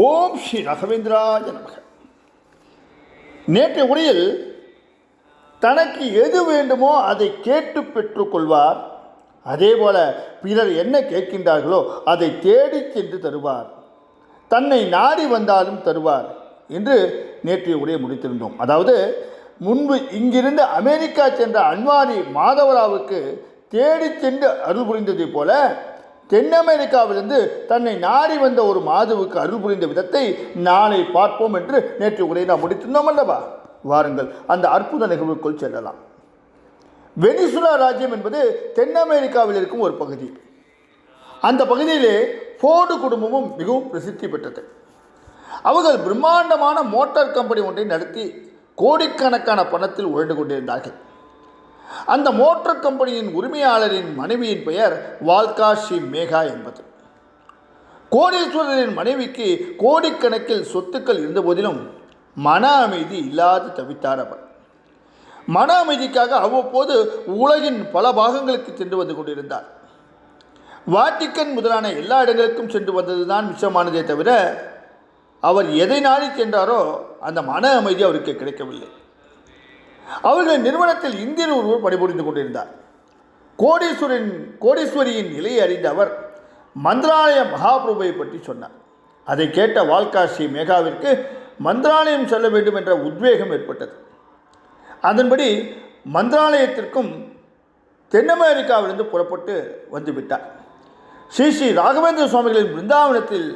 ஓம் ஸ்ரீ ரகவேந்திராஜ நமக. நேற்றைய உரையில் தனக்கு எது வேண்டுமோ அதை கேட்டு பெற்றுக்கொள்வார். அதேபோல பிறர் என்ன கேட்கின்றார்களோ அதை தேடி சென்று தருவார். தன்னை நாடி வந்தாலும் தருவார் என்று நேற்றைய உரையை முடித்திருந்தோம். அதாவது முன்பு இங்கிருந்து அமெரிக்கா சென்ற அன்வாரி மாதவராவுக்கு தேடிச் சென்று அருள் புரிந்ததைப் போல தென் அமெரிக்காவிலிருந்து தன்னை நாடி வந்த ஒரு மாதுவுக்கு அருள் புரிந்த விதத்தை நாளை பார்ப்போம் என்று நேற்று உரையை நாம் முடித்திருந்தோம் அல்லவா? வாருங்கள் அந்த அற்புத நிகழ்வுக்குள் செல்லலாம். வெனிசுலா ராஜ்யம் என்பது தென் அமெரிக்காவில் இருக்கும் ஒரு பகுதி. அந்த பகுதியிலே ஃபோர்டு குடும்பமும் மிகவும் பிரசித்தி பெற்றது. அவர்கள் பிரம்மாண்டமான மோட்டார் கம்பெனி ஒன்றை நடத்தி கோடிக்கணக்கான பணத்தில் உழண்டு கொண்டிருந்தார்கள். அந்த மோட்டார் கம்பெனியின் உரிமையாளரின் மனைவியின் பெயர் வால்கா மேகா என்பது. கோடீஸ்வரரின் மனைவிக்கு கோடிக்கணக்கில் சொத்துக்கள் இருந்தபோதிலும் மன அமைதி இல்லாது தவித்தார் அவர். மன அமைதிக்காக அவ்வப்போது உலகின் பல பாகங்களுக்கு சென்று வந்து கொண்டிருந்தார். வாட்டிக்கன் முதலான எல்லா இடங்களுக்கும் சென்று வந்ததுதான் மிச்சமானதே தவிர அவர் எதை நாடி சென்றாரோ அந்த மன அமைதி அவருக்கு கிடைக்கவில்லை. அவர்கள் நிறுவனத்தில் இந்தியர் ஒருவர் பணிபுரிந்து கொண்டிருந்தார். கோடீஸ்வரின் கோடீஸ்வரியின் நிலையை அறிந்த அவர் மந்திராலய மகாபிரபுவை பற்றி சொன்னார். அதை கேட்ட வால்காசி மேகாவிற்கு மந்திராலயம் செல்ல வேண்டும் என்ற உத்வேகம் ஏற்பட்டது. அதன்படி மந்திராலயத்திற்கும் தென் அமெரிக்காவிலிருந்து புறப்பட்டு வந்துவிட்டார் ஸ்ரீ ஸ்ரீ ராகவேந்திர சுவாமிகளின் பிருந்தாவனத்தில்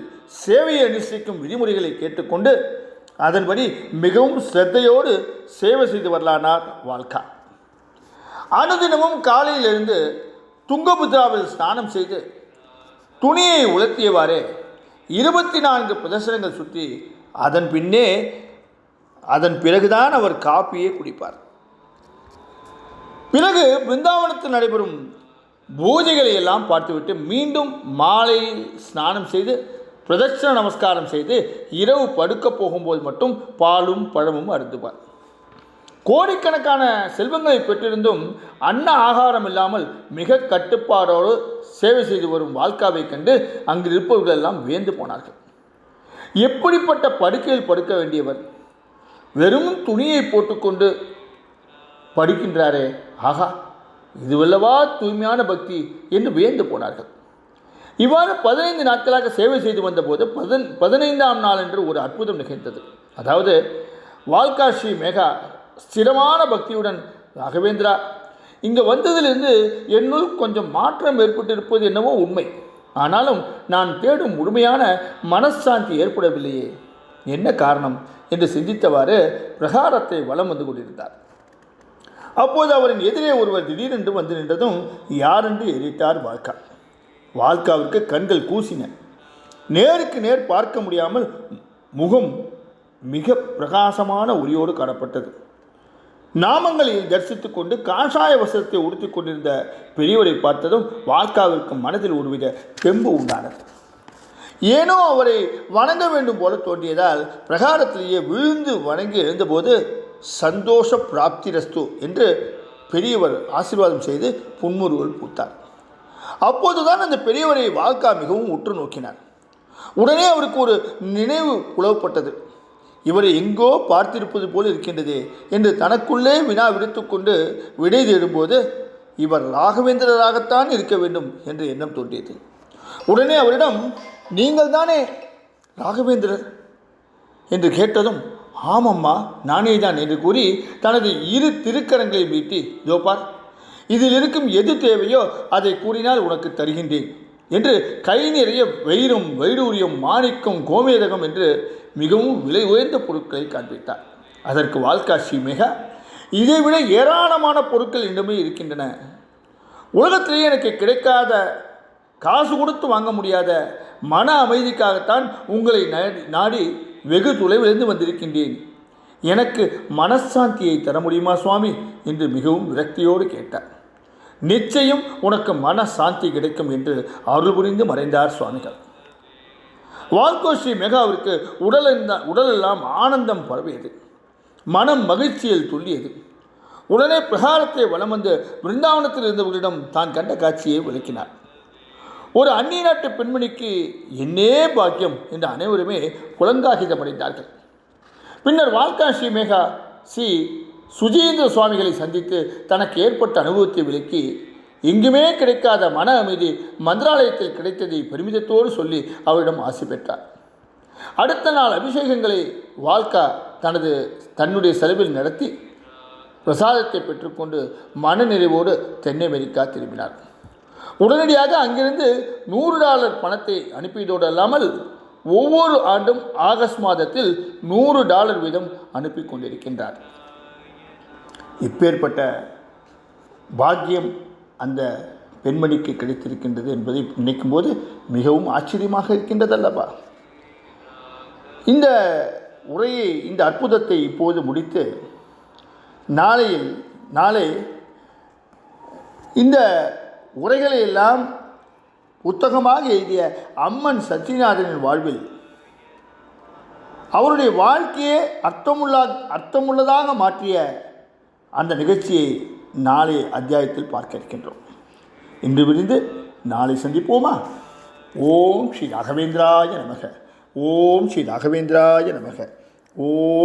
சேவையை அனுஷ்டிக்கும் விதிமுறைகளை கேட்டுக்கொண்டு அதன்படி மிகவும் சிரத்தையோடு சேவை செய்து வரலானார் வால்கா அனுதினமும் காலையிலிருந்து துங்கபுத்ராவில் ஸ்நானம் செய்து துணியை உலர்த்தியவாறே இருபத்தி நான்கு பிரதர்சனங்கள் சுற்றி அதன் பின்னே அதன் பிறகுதான் அவர் காப்பியை குடிப்பார். பிறகு பிருந்தாவனத்தில் நடைபெறும் பூஜைகளை எல்லாம் பார்த்துவிட்டு மீண்டும் மாலையில் ஸ்நானம் செய்து பிரதட்சண நமஸ்காரம் செய்து இரவு படுக்க போகும்போது மட்டும் பாலும் பழமும் அருந்துவார். கோடிக்கணக்கான செல்வங்களை பெற்றிருந்தும் அன்ன ஆகாரம் இல்லாமல் மிக கட்டுப்பாடோடு சேவை செய்து வரும் வாழ்க்காவை கண்டு அங்கு இருப்பவர்கள் எல்லாம் வியந்து போனார்கள். எப்படிப்பட்ட படுக்கையில் படுக்க வேண்டியவர்? வெறும் துணியை போட்டுக்கொண்டு படுக்கின்றாரே. ஆகா இதுவல்லவா தூய்மையான பக்தி என்று வியந்து போனார்கள். இவ்வாறு பதினைந்து நாட்களாக சேவை செய்து வந்தபோது பதின் பதினைந்தாம் நாள் என்று ஒரு அற்புதம் நிகழ்ந்தது. அதாவது வால்காஷி ஸ்ரீ மேகா ஸ்திரமான பக்தியுடன் ராகவேந்திரா இங்கே வந்ததிலிருந்து என்னுள் கொஞ்சம் மாற்றம் ஏற்பட்டிருப்பது என்னவோ உண்மை. ஆனாலும் நான் தேடும் முழுமையான மனசாந்தி ஏற்படவில்லையே. என்ன காரணம்? என்று சிந்தித்தவாறு பிரகாரத்தை வலம் வந்து கொண்டிருந்தார். அப்போது அவரின் எதிரே ஒருவர் திடீரென்று வந்து நின்றதும் யாரென்று எரிட்டார் வாழ்க்கா வாழ்க்காவிற்கு கண்கள் கூசின. நேருக்கு நேர் பார்க்க முடியாமல் முகம் மிக பிரகாசமான ஒளியோடு காணப்பட்டது. நாமங்களில் தரிசித்து கொண்டு காஷாய வசத்தை உடுத்திக் கொண்டிருந்த பெரியவரை பார்த்ததும் வால்காவிற்கு மனதில் ஒருவித தெம்பு உண்டானது. ஏனோ அவரை வணங்க வேண்டும் போல தோன்றியதால் பிரகாரத்திலேயே விழுந்து வணங்கி எழுந்தபோது சந்தோஷ பிராப்தி ரஸ்து என்று பெரியவர் ஆசீர்வாதம் செய்து புன்முறுவல் பூத்தார். அப்போதுதான் அந்த பெரியவரை வாழ்க்கா மிகவும் உற்று நோக்கினார். உடனே அவருக்கு ஒரு நினைவு உழவுப்பட்டது இவரை எங்கோ பார்த்திருப்பது போல் இருக்கின்றதே என்று தனக்குள்ளே வினா விடுத்துக்கொண்டு விடை தேடும்போது இவர் ராகவேந்திரராகத்தான் இருக்க வேண்டும் என்று எண்ணம் தோன்றியது. உடனே அவரிடம் நீங்கள் தானே ராகவேந்திரர்? என்று கேட்டதும் ஆமம்மா நானே தான் என்று கூறி தனது இரு திருக்கரங்களை மீட்டி ஜோபார் இதில் இருக்கும் எது தேவையோ அதை கூறினால் உனக்கு தருகின்றேன். என்று கை நிறைய வயிறும் வைடூரியம் மாணிக்கம் கோமேதகம் என்று மிகவும் விலை உயர்ந்த பொருட்களை காண்பித்தார். அதற்கு வாழ்காட்சி மிக இதைவிட ஏராளமான பொருட்கள் இன்னுமே இருக்கின்றன. உலகத்திலேயே எனக்கு கிடைக்காத காசு கொடுத்து வாங்க முடியாத மன அமைதிக்காகத்தான் உங்களை நாடி நாடி வெகு தொலைவிலிருந்து வந்திருக்கின்றேன். எனக்கு மனசாந்தியை தர முடியுமா சுவாமி? என்று மிகவும் விரக்தியோடு கேட்டார். நிச்சயம் உனக்கு மன சாந்தி கிடைக்கும் என்று அருள் புரிந்து மறைந்தார் சுவாமிகள். வால்கோ ஸ்ரீ மெகாவிற்கு உடல் உடலெல்லாம் ஆனந்தம் பரவியது. மனம் மகிழ்ச்சியில் துள்ளியது. உடனே பிரகாரத்தை வலம் வந்து பிருந்தாவனத்தில் இருந்தவர்களிடம் தான் கண்ட காட்சியை விளக்கினார். ஒரு அந்நிய நாட்டு பெண்மணிக்கு என்னே பாக்கியம் என்று அனைவருமே குலங்காகிதம் அடைந்தார்கள் பின்னர் வால்கா ஸ்ரீ மேகா ஸ்ரீ சுஜீந்திர சுவாமிகளை சந்தித்து தனக்கு ஏற்பட்ட அனுபவத்தை விளக்கி எங்குமே கிடைக்காத மன அமைதி மந்திராலயத்தில் கிடைத்ததை பெருமிதத்தோடு சொல்லி அவரிடம் ஆசை பெற்றார். அடுத்த நாள் அபிஷேகங்களை வால்கா தனது தன்னுடைய செலவில் நடத்தி பிரசாதத்தை பெற்றுக்கொண்டு மனநிறைவோடு தென் அமெரிக்கா திரும்பினார். உடனடியாக அங்கிருந்து நூறு டாலர் பணத்தை அனுப்பியதோடு அல்லாமல் ஒவ்வொரு ஆண்டும் ஆகஸ்ட் மாதத்தில் நூறு டாலர் வீதம் அனுப்பி கொண்டிருக்கின்றார். இப்பேற்பட்ட பாக்கியம் அந்த பெண்மணிக்கு கிடைத்திருக்கின்றது என்பதை நினைக்கும்போது மிகவும் ஆச்சரியமாக இருக்கின்றது அல்லவா இந்த உரையை இந்த அற்புதத்தை இப்போது முடித்து நாளையில் நாளை இந்த உரைகளை எல்லாம் புத்தகமாக எழுதிய அம்மன் சத்யநாதனின் வாழ்வில் அவருடைய வாழ்க்கையே அர்த்தமுள்ள அர்த்தமுள்ளதாக மாற்றிய அந்த நிகழ்ச்சியை நாளை அத்தியாயத்தில் பார்க்க இருக்கின்றோம். இன்று விரிந்து நாளை சந்திப்போமா? ஓம் ஸ்ரீ ராகவேந்திராய நமக. ஓம் ஸ்ரீ ராகவேந்திராய நமக. ஓம்